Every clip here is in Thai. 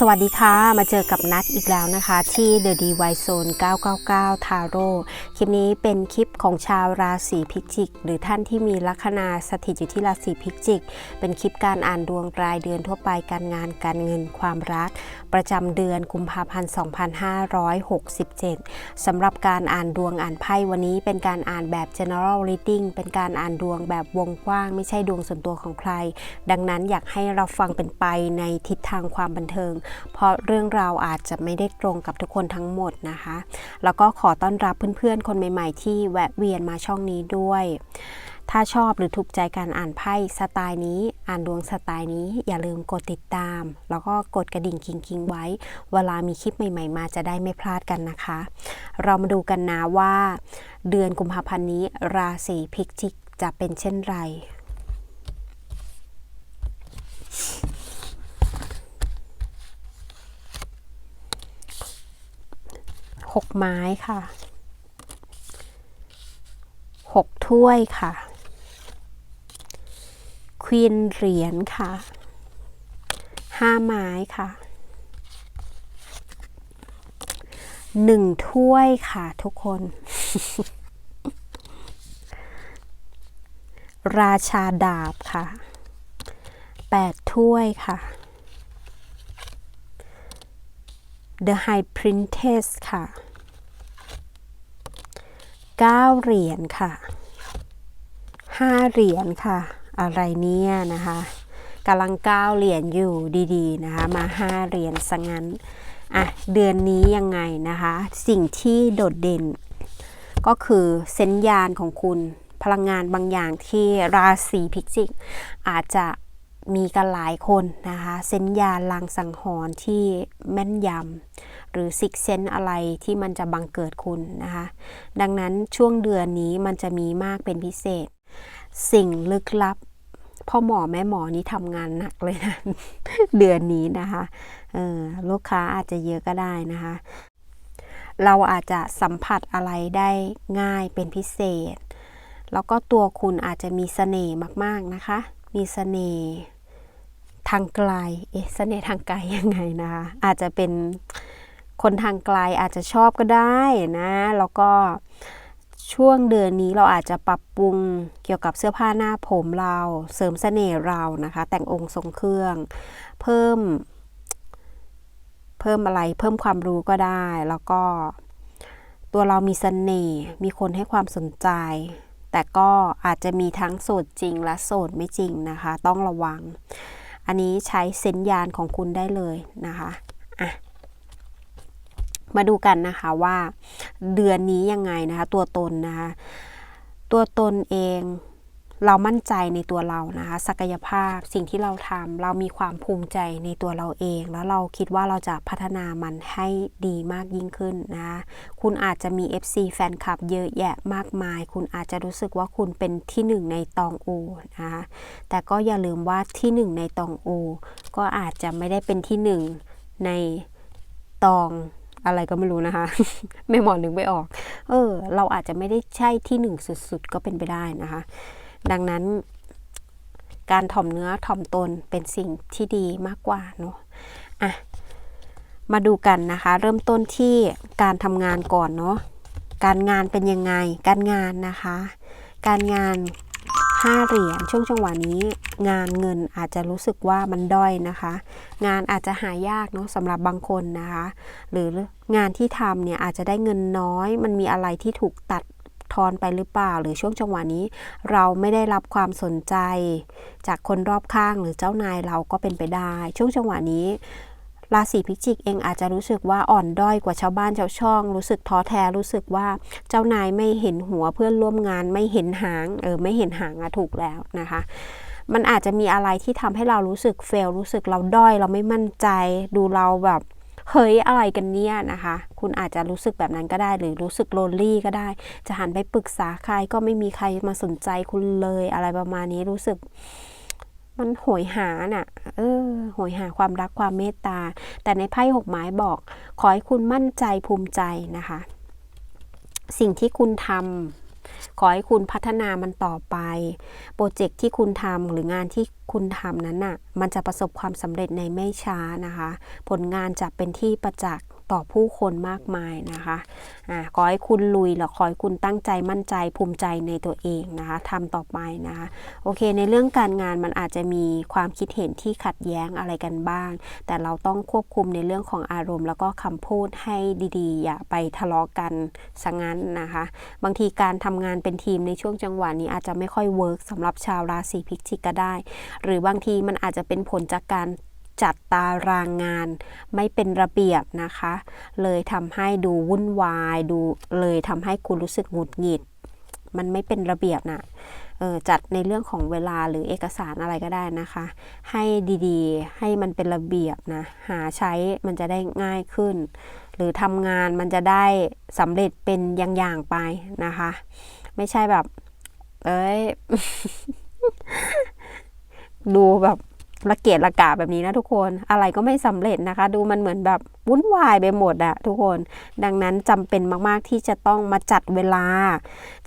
สวัสดีค่ะ มาเจอกับนัดอีกแล้วนะคะ ที่ The DY Zone 999 Taro คลิปนี้เป็นคลิปของชาวราศีพิจิก หรือท่านที่มีลัคนาสถิตอยู่ที่ราศีพิจิก เป็นคลิปการอ่านดวงรายเดือนทั่วไปการงานการเงินความรัก ประจำเดือนกุมภาพันธ์ 2567 สำหรับการอ่านดวงอ่านไพ่วันนี้เป็นการอ่านแบบ general reading เป็นการอ่านดวงแบบวงกว้าง ไม่ใช่ดวงส่วนตัวของใคร ดังนั้นอยากให้เราฟังเป็นไปในทิศทางความบันเทิงเพราะเรื่องราวอาจจะไม่ได้ตรงกับทุกคนทั้งหมดนะคะ แล้วก็ขอต้อนรับเพื่อนๆ คนใหม่ๆ ที่แวะเวียนมาช่องนี้ด้วย ถ้าชอบหรือถูกใจการอ่านไพ่สไตล์นี้ อ่านดวงสไตล์นี้อย่าลืมกดติดตาม แล้วก็กดกระดิ่งคิงๆไว้ เวลามีคลิปใหม่ๆ มาจะได้ไม่พลาดกันนะคะ เรามาดูกันนะว่า เดือนกุมภาพันธ์นี้ ราศีพิจิกจะเป็นเช่นไร หกไม้ค่ะหกถ้วยค่ะ ควีนเหรียญค่ะห้าไม้ค่ะหนึ่งถ้วยค่ะทุกคน ราชาดาบค่ะแปดถ้วยค่ะ The High Princess ค่ะ 9 เหรียญค่ะ 5 เหรียญค่ะ อะไรเนี่ยนะคะกำลัง 9 เหรียญอยู่ดีๆนะคะ มา 5 เหรียญสังงั้นอะเดือนนี้ยังไงนะคะ สิ่งที่โดดเด่น ก็คือเซนญาณของคุณพลังงานบางอย่างที่ราศีพิจิก อาจจะมีกันหลายคนนะคะ เซนญาณลางสังหรณ์ที่แม่นยำ หรือซิกเซนอะไรที่มันจะบังเกิดคุณนะคะ ดังนั้นช่วงเดือนนี้มันจะมีมากเป็นพิเศษ สิ่งลึกลับพ่อหมอแม่หมอนี่ทำงานหนักเลยนะ เดือนนี้นะคะเออลูกค้าอาจจะเยอะก็ได้นะคะ เราอาจจะสัมผัสอะไรได้ง่ายเป็นพิเศษ แล้วก็ตัวคุณอาจจะมีเสน่ห์มากๆนะคะ มีเสน่ห์ทางไกล เอ๊ะเสน่ห์ทางไกลยังไงนะคะ อาจจะเป็น คนทางไกลอาจจะชอบก็ได้นะ แล้วก็ช่วงเดือนนี้เราอาจจะปรับปรุงเกี่ยวกับเสื้อผ้าหน้าผมเรา เสริมเสน่ห์เรานะคะ แต่งองค์ทรงเครื่อง เพิ่ม เพิ่มอะไร เพิ่มความรู้ก็ได้ แล้วก็ ตัวเรามีเสน่ห์ มีคนให้ความสนใจ แต่ก็อาจจะมีทั้งโสดจริงและโสดไม่จริงนะคะ ต้องระวัง อันนี้ใช้เซนยานของคุณได้เลยนะคะ อะ มาดูกันนะคะว่าเดือนนี้ยังไงนะคะ ตัวตนนะคะ ตัวตนเองเรามั่นใจในตัวเรานะคะ ศักยภาพสิ่งที่เราทำเรามีความภูมิใจในตัวเราเอง แล้วเราคิดว่าเราจะพัฒนามันให้ดีมากยิ่งขึ้นนะคะคุณอาจจะมี FC แฟนคลับเยอะแยะมากมาย คุณอาจจะรู้สึกว่าคุณเป็นที่หนึ่งในตองอูนะคะแต่ก็อย่าลืมว่าที่หนึ่งในตองอู ก็อาจจะไม่ได้เป็นที่หนึ่งในตอง อะไรก็ไม่รู้นะคะ ไม่หมอนึกไม่ออก เออ เราอาจจะไม่ได้ใช่ที่หนึ่งสุดๆ ก็เป็นไปได้นะคะ ดังนั้น การถ่อมเนื้อถ่อมตนเป็นสิ่งที่ดีมากกว่าเนาะอะมาดูกันนะคะ เริ่มต้นที่การทำงานก่อนเนาะการงานเป็นยังไง การงานนะคะ การงาน 5 เหรียญช่วงจังหวะนี้ งานเงินอาจจะรู้สึกว่ามันด้อยนะคะ งานอาจจะหายากเนาะสำหรับบางคนนะคะ หรืองานที่ทำเนี่ยอาจจะได้เงินน้อย มันมีอะไรที่ถูกตัดทอนไปหรือเปล่า หรือช่วงจังหวะนี้ เราไม่ได้รับความสนใจ จากคนรอบข้างหรือเจ้านายเราก็เป็นไปได้ ช่วงจังหวะนี้ ราศีพิจิกเองอาจจะรู้สึกว่าอ่อนด้อยกว่าชาวบ้านชาวช่อง รู้สึกท้อแท้รู้สึกว่าเจ้านายไม่เห็นหัวเพื่อนร่วมงานไม่เห็นหางเออไม่เห็นหางอะถูกแล้วนะคะมันอาจจะมีอะไรที่ทำให้เรารู้สึกเฟลรู้สึกเราด้อยเราไม่มั่นใจดูเราแบบเฮ้ยอะไรกันเนี่ยนะคะ คุณอาจจะรู้สึกแบบนั้นก็ได้ หรือรู้สึกโลนลี่ก็ได้ จะหันไปปรึกษาใครก็ไม่มีใครมาสนใจคุณเลยอะไรประมาณนี้รู้สึก มันโหยหาน่ะ เออโหยหาความรักความเมตตา แต่ในไพ่หกไม้บอก ขอให้คุณมั่นใจภูมิใจนะคะ สิ่งที่คุณทำขอให้คุณพัฒนามันต่อไป โปรเจกต์ที่คุณทำหรืองานที่คุณทำนั้นน่ะ มันจะประสบความสำเร็จในไม่ช้านะคะ ผลงานจะเป็นที่ประจักษ์ ต่อผู้คนมากมายนะคะอ่าขอให้คุณลุยแล้วขอให้คุณตั้งใจมั่นใจภูมิใจในตัวเองนะคะทำต่อไปนะคะโอเค ในเรื่องการงานมันอาจจะมีความคิดเห็นที่ขัดแย้งอะไรกันบ้าง แต่เราต้องควบคุมในเรื่องของอารมณ์ แล้วก็คำพูดให้ดีๆ อย่าไปทะเลาะกันซะงั้นนะคะ บางทีการทำงานเป็นทีมในช่วงจังหวะนี้อาจจะไม่ค่อยเวิร์กสำหรับชาวราศีพิจิกก็ได้ หรือบางทีมันอาจจะเป็นผลจากการ จัดตารางงานไม่เป็นระเบียบนะคะ เลยทำให้ดูวุ่นวายดูเลยทำให้คุณรู้สึกหงุดหงิด มันไม่เป็นระเบียบนะเออจัดในเรื่องของเวลาหรือเอกสารอะไรก็ได้นะคะ ให้ดีๆ ให้มันเป็นระเบียบนะ หาใช้มันจะได้ง่ายขึ้น หรือทำงานมันจะได้สำเร็จเป็นอย่างๆไปนะคะ ไม่ใช่แบบ เอ้ย ดูแบบ ระเกียดระกาแบบนี้นะทุกคน อะไรก็ไม่สำเร็จนะคะ ดูมันเหมือนแบบวุ่นวายไปหมดอะทุกคน ดังนั้นจำเป็นมากๆที่จะต้องมาจัดเวลา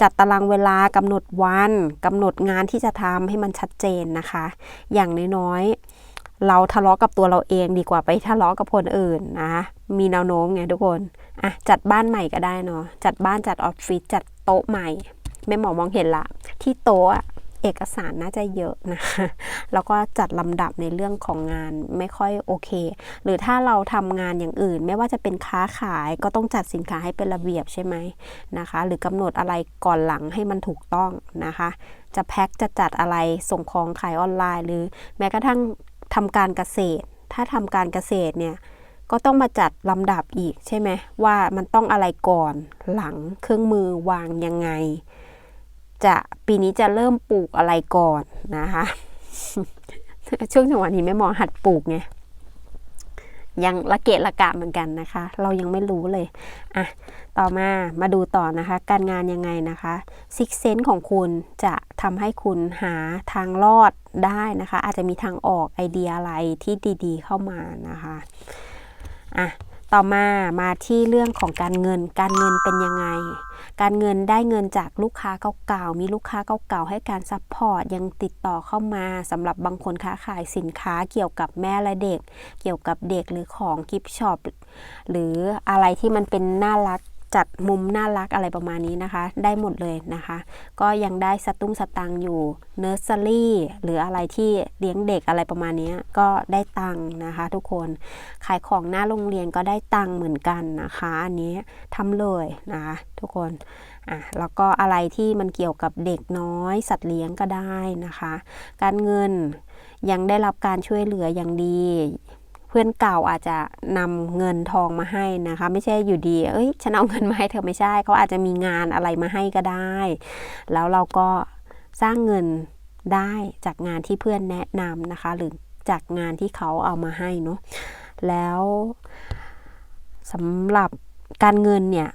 จัดตารางเวลากำหนดวันกำหนดงานที่จะทำให้มันชัดเจนนะคะ อย่างน้อยๆเราทะเลาะกับตัวเราเองดีกว่าไปทะเลาะกับคนอื่นนะ มีแนวโน้มไงทุกคนอะจัดบ้านใหม่ก็ได้เนาะจัดบ้านจัดออฟฟิศจัดโต๊ะใหม่แม่หมอมองเห็นละ ที่โต๊ะอะ เอกสารน่าจะเยอะนะคะแล้วก็จัดลำดับในเรื่องของงานไม่ค่อยโอเค หรือถ้าเราทำงานอย่างอื่น ไม่ว่าจะเป็นค้าขายก็ต้องจัดสินค้าให้เป็นระเบียบใช่ไหมนะคะ หรือกำหนดอะไรก่อนหลังให้มันถูกต้องนะคะ จะแพ็คจะจัดอะไรส่งของขายออนไลน์ หรือแม้กระทั่งทำการเกษตร ถ้าทำการเกษตรเนี่ยก็ต้องมาจัดลำดับอีกใช่ไหมว่ามันต้องอะไรก่อนหลังเครื่องมือวางยังไง จะปีนี้จะเริ่มปลูกอะไรก่อนนะคะ ช่วงจังหวะนี้แม่มอหัดปลูกไงยังละเกะละกะเหมือนกันนะคะ เรายังไม่รู้เลยอะต่อมามาดูต่อนะคะ การงานยังไงนะคะซิกเซนของคุณจะทำให้คุณหาทางรอดได้นะคะ อาจจะมีทางออกไอเดียอะไรที่ดีๆ เข้ามานะคะอะต่อมามาที่เรื่องของการเงินการเงินเป็นยังไง การเงินได้เงินจากลูกค้าเก่าๆ มีลูกค้าเก่าๆ ให้การซัพพอร์ตยังติดต่อเข้ามาสำหรับบางคนค้าขายสินค้าเกี่ยวกับแม่และเด็ก เกี่ยวกับเด็กหรือของกิฟต์ช็อปหรืออะไรที่มันเป็นน่ารัก จัดมุมน่ารักอะไรประมาณนี้นะคะ ได้หมดเลยนะคะ ก็ยังได้สตุ้งสตังอยู่เนอร์เซอรี่หรืออะไรที่เลี้ยงเด็กอะไรประมาณนี้ก็ได้ตังนะคะ ทุกคนขายของหน้าโรงเรียนก็ได้ตังเหมือนกันนะคะ อันนี้ทำเลยนะคะทุกคนอะแล้วก็อะไรที่มันเกี่ยวกับเด็กน้อย สัตว์เลี้ยงก็ได้นะคะ การเงินยังได้รับการช่วยเหลืออย่างดี เพื่อนเก่าอาจจะนำเงินทองมาให้นะคะ ไม่ใช่อยู่ดี เอ้ยฉันเอาเงินมาให้เธอไม่ใช่เขาอาจจะมีงานอะไรมาให้ก็ได้ แล้วเราก็สร้างเงินได้จากงานที่เพื่อนแนะนำนะคะ หรือจากงานที่เขาเอามาให้เนาะแล้วสำหรับการเงินเนี่ย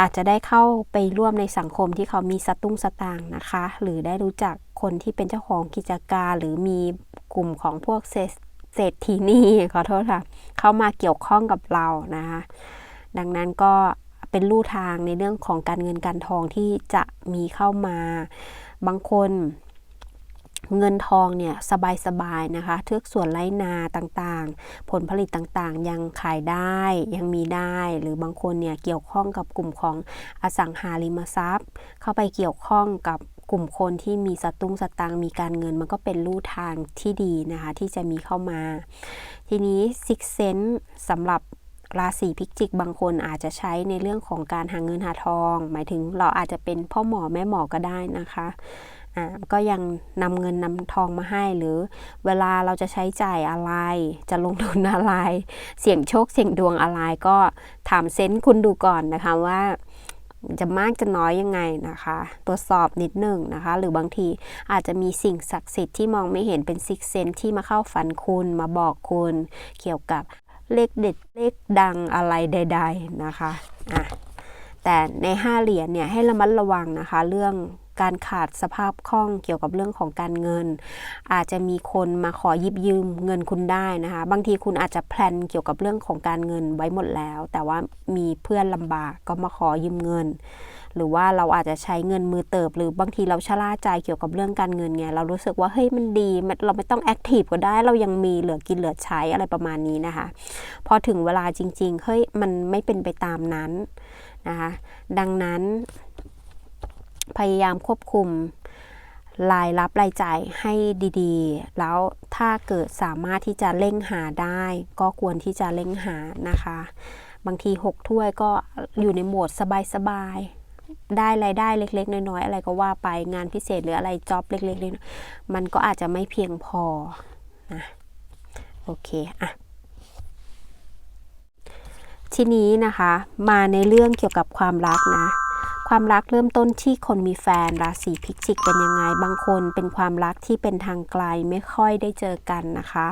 อาจจะได้เข้าไปร่วมในสังคมที่เขามีสตุ้งสตางนะคะ หรือได้รู้จักคนที่เป็นเจ้าของกิจการ หรือมีกลุ่มของพวก เศรษฐีนี่ขอโทษค่ะ เข้ามาเกี่ยวข้องกับเรานะคะ ดังนั้นก็เป็นลู่ทางในเรื่องของการเงินการทองที่จะมีเข้ามา บางคนเงินทองเนี่ยสบายๆนะคะเทือกส่วนไรนาต่างๆ ผลผลิตต่างๆ ยังขายได้ยังมีได้ หรือบางคนเนี่ยเกี่ยวข้องกับกลุ่มของอสังหาริมทรัพย์ เข้าไปเกี่ยวข้องกับ กลุ่มคนที่มีสตุ้งสตางมีการเงิน มันก็เป็นลู่ทางที่ดีนะคะ ที่จะมีเข้ามา ทีนี้ซิกเซนสำหรับราศีพิจิกบางคนอาจจะใช้ในเรื่องของการหาเงินหาทอง หมายถึงเราอาจจะเป็นพ่อหมอแม่หมอก็ได้นะคะอ่าก็ยังนำเงินนำทองมาให้หรือ เวลาเราจะใช้จ่ายอะไร จะลงทุนอะไร เสี่ยงโชคเสี่ยงดวงอะไรก็ถามเซนส์คุณดูก่อนนะคะว่า จะมากจะน้อยยังไงนะคะ ตรวจสอบนิดหนึ่งนะคะ หรือบางทีอาจจะมีสิ่งศักดิ์สิทธิ์ที่มองไม่เห็นเป็นซิกเซนที่มาเข้าฝันคุณมาบอกคุณ เกี่ยวกับเลขเด็ดเลขดังอะไรใด ๆนะคะอะแต่ในห้าเหรียญเนี่ยให้ระมัดระวังนะคะ เรื่อง การขาดสภาพคล่องเกี่ยวกับเรื่องของการเงิน อาจจะมีคนมาขอยิบยืมเงินคุณได้นะคะ บางทีคุณอาจจะแพลนเกี่ยวกับเรื่องของการเงินไว้หมดแล้ว แต่ว่ามีเพื่อนลำบากก็มาขอยืมเงิน หรือว่าเราอาจจะใช้เงินมือเติบ หรือบางทีเราชะล่าใจเกี่ยวกับเรื่องการเงินไงเรารู้สึกว่าเฮ้ยมันดีเราไม่ต้องแอคทีฟก็ได้ เรายังมีเหลือกินเหลือใช้อะไรประมาณนี้นะคะ พอถึงเวลาจริงๆเฮ้ยมันไม่เป็นไปตามนั้นนะคะ ดังนั้น พยายามควบคุมรายรับรายจ่ายให้ดีๆ แล้วถ้าเกิดสามารถที่จะเร่งหาได้ ก็ควรที่จะเร่งหานะคะ บางที 6 ถ้วยก็อยู่ในโหมดสบายๆ ได้รายได้เล็ก ๆ น้อยๆ อะไรก็ว่าไปงานพิเศษหรืออะไรจ็อบเล็กๆน้อยๆมันก็อาจจะไม่เพียงพอนะโอเคอะทีนี้นะคะมาในเรื่องเกี่ยวกับความรักนะ ความรักเริ่มต้นที่คนมีแฟนราศีพิจิกเป็นยังไง บางคนเป็นความรักที่เป็นทางไกลไม่ค่อยได้เจอกันนะคะ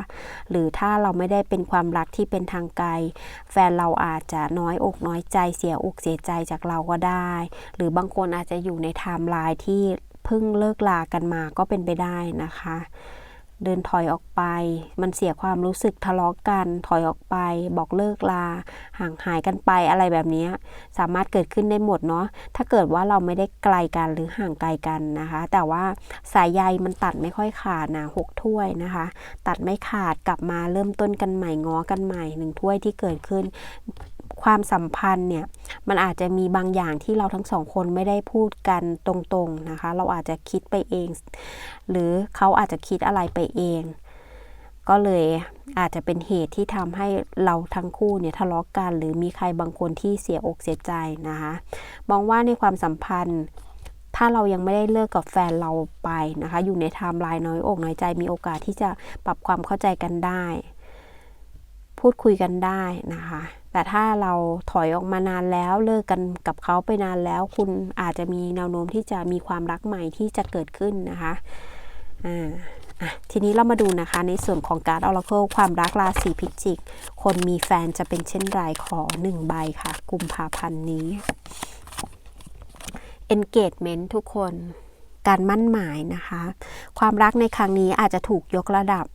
หรือถ้าเราไม่ได้เป็นความรักที่เป็นทางไกล แฟนเราอาจจะน้อยอกน้อยใจเสียอกเสียใจจากเราก็ได้ หรือบางคนอาจจะอยู่ในไทม์ไลน์ที่เพิ่งเลิกลากันมาก็เป็นไปได้นะคะ เดินถอยออกไป มันเสียความรู้สึกทะเลาะกัน ถอยออกไป บอกเลิกลา ห่างหายกันไปอะไรแบบนี้ สามารถเกิดขึ้นได้หมดเนาะ ถ้าเกิดว่าเราไม่ได้ไกลกันหรือห่างไกลกันนะคะ แต่ว่าสายใยมันตัดไม่ค่อยขาดนะหกถ้วยนะคะ ตัดไม่ขาดกลับมาเริ่มต้นกันใหม่ง้อกันใหม่หนึ่งถ้วยที่เกิดขึ้น ความสัมพันธ์เนี่ยมันอาจจะมีบางอย่างที่เราทั้งสองคนไม่ได้พูดกันตรงๆนะคะ เราอาจจะคิดไปเอง หรือเขาอาจจะคิดอะไรไปเอง ก็เลยอาจจะเป็นเหตุที่ทำให้เราทั้งคู่เนี่ยทะเลาะกัน หรือมีใครบางคนที่เสียอกเสียใจนะคะมองว่าในความสัมพันธ์ถ้าเรายังไม่ได้เลิกกับแฟนเราไปนะคะ อยู่ในไทม์ไลน์น้อยอกน้อยใจมีโอกาสที่จะปรับความเข้าใจกันได้ พูดคุยกันได้นะคะ แต่ถ้าเราถอยออกมานานแล้วเลิกกันกับเขาไปนานแล้ว คุณอาจจะมีแนวโน้มที่จะมีความรักใหม่ที่จะเกิดขึ้นนะคะอ่าทีนี้เรามาดูนะคะในส่วนของการออราเคิลความรักราศีพิจิก คนมีแฟนจะเป็นเช่นไรขอหนึ่งใบค่ะ กุมภาพันธ์นี้ engagement ทุกคน การมั่นหมายนะคะ ความรักในครั้งนี้อาจจะถูกยกระดับ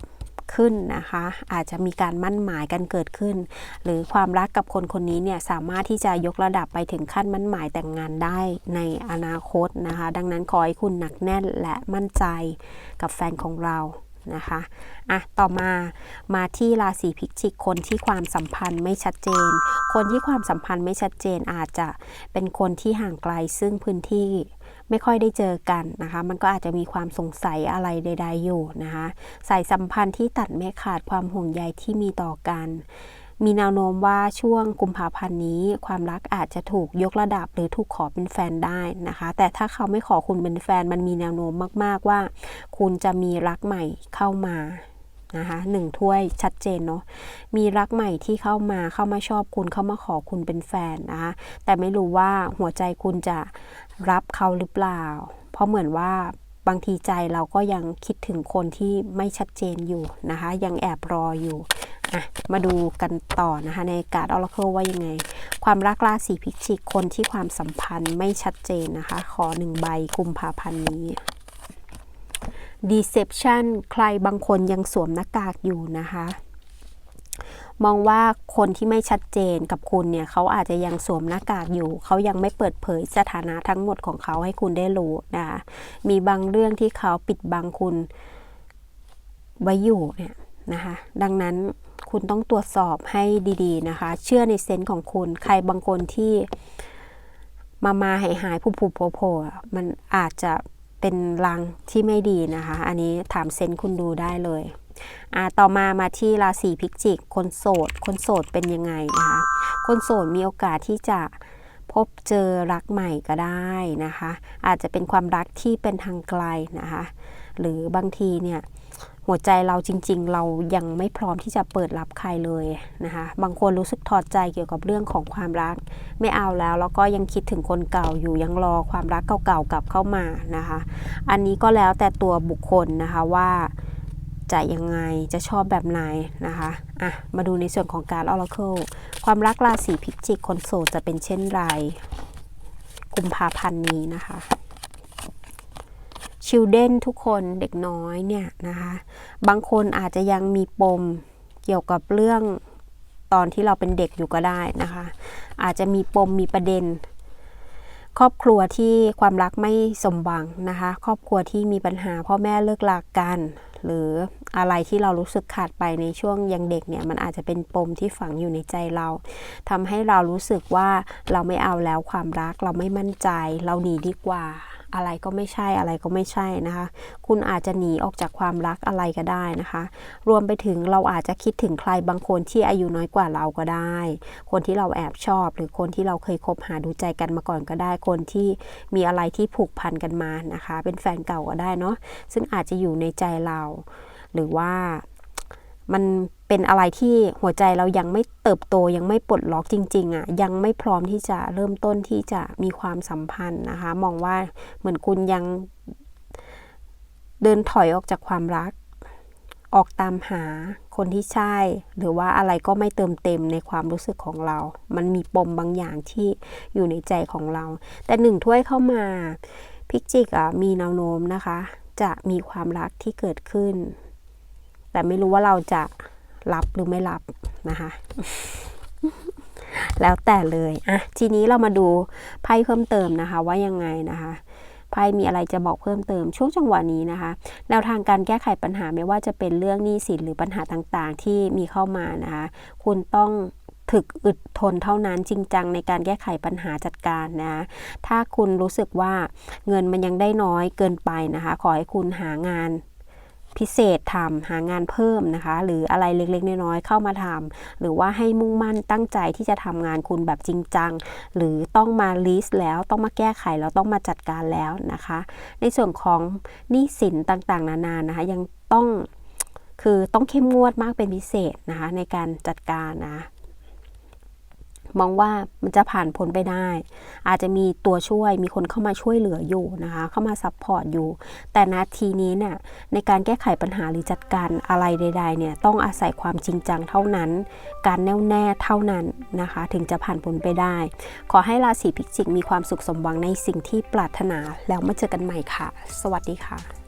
ขึ้นนะคะ อาจจะมีการมั่นหมายกันเกิดขึ้น หรือความรักกับคนคนนี้เนี่ยสามารถที่จะยกระดับไปถึงขั้นมั่นหมายแต่งงานได้ในอนาคตนะคะ ดังนั้นขอให้คุณหนักแน่นและมั่นใจกับแฟนของเรานะคะอะต่อมามาที่ราศีพิจิกคนที่ความสัมพันธ์ไม่ชัดเจน คนที่ความสัมพันธ์ไม่ชัดเจนอาจจะเป็นคนที่ห่างไกลซึ่งพื้นที่ ไม่ค่อยได้เจอกันนะคะ มันก็อาจจะมีความสงสัยอะไรใด ๆ อยู่นะคะสายสัมพันธ์ที่ตัดไม่ขาดความห่วงใยที่มีต่อกันมีแนวโน้มว่าช่วงกุมภาพันธ์นี้ ความรักอาจจะถูกยกระดับหรือถูกขอเป็นแฟนได้นะคะ แต่ถ้าเขาไม่ขอคุณเป็นแฟนมันมีแนวโน้มมาก ๆว่า คุณจะมีรักใหม่เข้ามา นะคะหนึ่งถ้วยชัดเจนเนาะมีรักใหม่ที่เข้ามาเข้ามาชอบคุณเข้ามาขอคุณเป็นแฟนนะคะแต่ไม่รู้ว่าหัวใจคุณจะรับเขาหรือเปล่า เพราะเหมือนว่าบางทีใจเราก็ยังคิดถึงคนที่ไม่ชัดเจนอยู่นะคะ ยังแอบรออยู่อะมาดูกันต่อนะคะในการ์ดออร์เคิลว่ายังไง ความรักราศีพิจิกคนที่ความสัมพันธ์ไม่ชัดเจนนะคะ ขอหนึ่งใบกุมภาพันธ์นี้ deception ใครบางคนยังสวมหน้ากากอยู่นะคะ มองว่าคนที่ไม่ชัดเจนกับคุณเนี่ยเขาอาจจะยังสวมหน้ากากอยู่ เขายังไม่เปิดเผยสถานะทั้งหมดของเขาให้คุณได้รู้นะคะมีบางเรื่องที่เขาปิดบังคุณไว้อยู่เนี่ยนะคะดังนั้นคุณต้องตรวจสอบให้ดี ๆนะคะ เชื่อในเซนส์ของคุณ ใครบางคนที่มามาหายหายผู้ผู้โผล่โผล่มันอาจจะ เป็นลังที่ไม่ดีนะคะ อันนี้ถามเซนคุณดูได้เลยอ่าต่อมามาที่ราศีพิจิก คนโสด คนโสดเป็นยังไงนะคะ คนโสดมีโอกาสที่จะพบเจอรักใหม่ก็ได้นะคะ อาจจะเป็นความรักที่เป็นทางไกลนะคะ หรือบางทีเนี่ย หัวใจเราจริง ๆ เรายังไม่พร้อมที่จะเปิดรับใครเลยนะคะบางคนรู้สึกถอดใจเกี่ยวกับเรื่องของความรัก ไม่เอาแล้วแล้วก็ยังคิดถึงคนเก่าอยู่ยังรอความรักเก่าๆกลับเข้ามานะคะ อันนี้ก็แล้วแต่ตัวบุคคลนะคะว่าจะยังไงจะชอบแบบไหนนะคะอะมาดูในส่วนของการออร์เคิลความรักราศีพิจิกคนโสดจะเป็นเช่นไรกุมภาพันธ์นี้นะคะ ชิลเด้นทุกคนเด็กน้อยเนี่ยนะคะบางคนอาจจะยังมีปมเกี่ยวกับเรื่องตอนที่เราเป็นเด็กอยู่ก็ได้นะคะ อาจจะมีปมมีประเด็น ครอบครัวที่ความรักไม่สมหวังนะคะ ครอบครัวที่มีปัญหาพ่อแม่เลิกลากกัน หรืออะไรที่เรารู้สึกขาดไปในช่วงยังเด็กเนี่ยมันอาจจะเป็นปมที่ฝังอยู่ในใจเราทำให้เรารู้สึกว่าเราไม่เอาแล้วความรักเราไม่มั่นใจ เราหนีดีกว่า อะไรก็ไม่ใช่อะไรก็ไม่ใช่นะคะ คุณอาจจะหนีออกจากความรักอะไรก็ได้นะคะ รวมไปถึงเราอาจจะคิดถึงใครบางคนที่อายุน้อยกว่าเราก็ได้ คนที่เราแอบชอบ หรือคนที่เราเคยคบหาดูใจกันมาก่อนก็ได้ คนที่มีอะไรที่ผูกพันกันมานะคะ เป็นแฟนเก่าก็ได้เนาะซึ่งอาจจะอยู่ในใจเรา หรือว่า มันเป็นอะไรที่หัวใจเรายังไม่เติบโตยังไม่ปลดล็อกจริงๆอะ่ะยังไม่พร้อมที่จะเริ่มต้นที่จะมีความสัมพันธ์นะคะ มองว่าเหมือนคุณยังเดินถอยออกจากความรัก ออกตามหาคนที่ใช่ หรือว่าอะไรก็ไม่เติมเต็มในความรู้สึกของเรา มันมีปมบางอย่างที่อยู่ในใจของเรา แต่หนึ่งถ้วยเข้ามาพิกจิกอะมีแนวโน้มนะคะ จะมีความรักที่เกิดขึ้น แต่ไม่รู้ว่าเราจะรับหรือไม่รับนะคะ แล้วแต่เลยอะทีนี้เรามาดูไพ่เพิ่มเติมนะคะ ว่ายังไงนะคะไพ่มีอะไรจะบอกเพิ่มเติมช่วงจังหวะนี้นะคะแนวทางการแก้ไขปัญหาไม่ว่าจะเป็นเรื่องหนี้สินหรือปัญหาต่างๆ ที่มีเข้ามานะคะ คุณต้องถึกอึดทนเท่านั้นจริงจังในการแก้ไขปัญหาจัดการนะ ถ้าคุณรู้สึกว่าเงินมันยังได้น้อยเกินไปนะคะ ขอให้คุณหางาน พิเศษทำหางานเพิ่มนะคะ หรืออะไรเล็กๆน้อยๆเข้ามาทำหรือว่าให้มุ่งมั่นตั้งใจที่จะทำงานคุณแบบจริงจัง หรือต้องมาลิสต์แล้วต้องมาแก้ไขแล้วต้องมาจัดการแล้วนะคะ ในส่วนของหนี้สินต่างๆ นานานะคะ ยังต้องคือต้องเข้มงวดมากเป็นพิเศษนะคะในการจัดการนะ มองว่ามันจะผ่านพ้นไปได้ อาจจะมีตัวช่วยมีคนเข้ามาช่วยเหลืออยู่นะคะ เข้ามาซัพพอร์ตอยู่ แต่นาทีนี้เนี่ยในการแก้ไขปัญหาหรือจัดการอะไรใด ๆ เนี่ยต้องอาศัยความจริงจังเท่านั้น การแน่วแน่เท่านั้นนะคะ ถึงจะผ่านพ้นไปได้ ขอให้ราศีพิจิกมีความสุขสมหวังในสิ่งที่ปรารถนาแล้วมาเจอกันใหม่ค่ะ สวัสดีค่ะ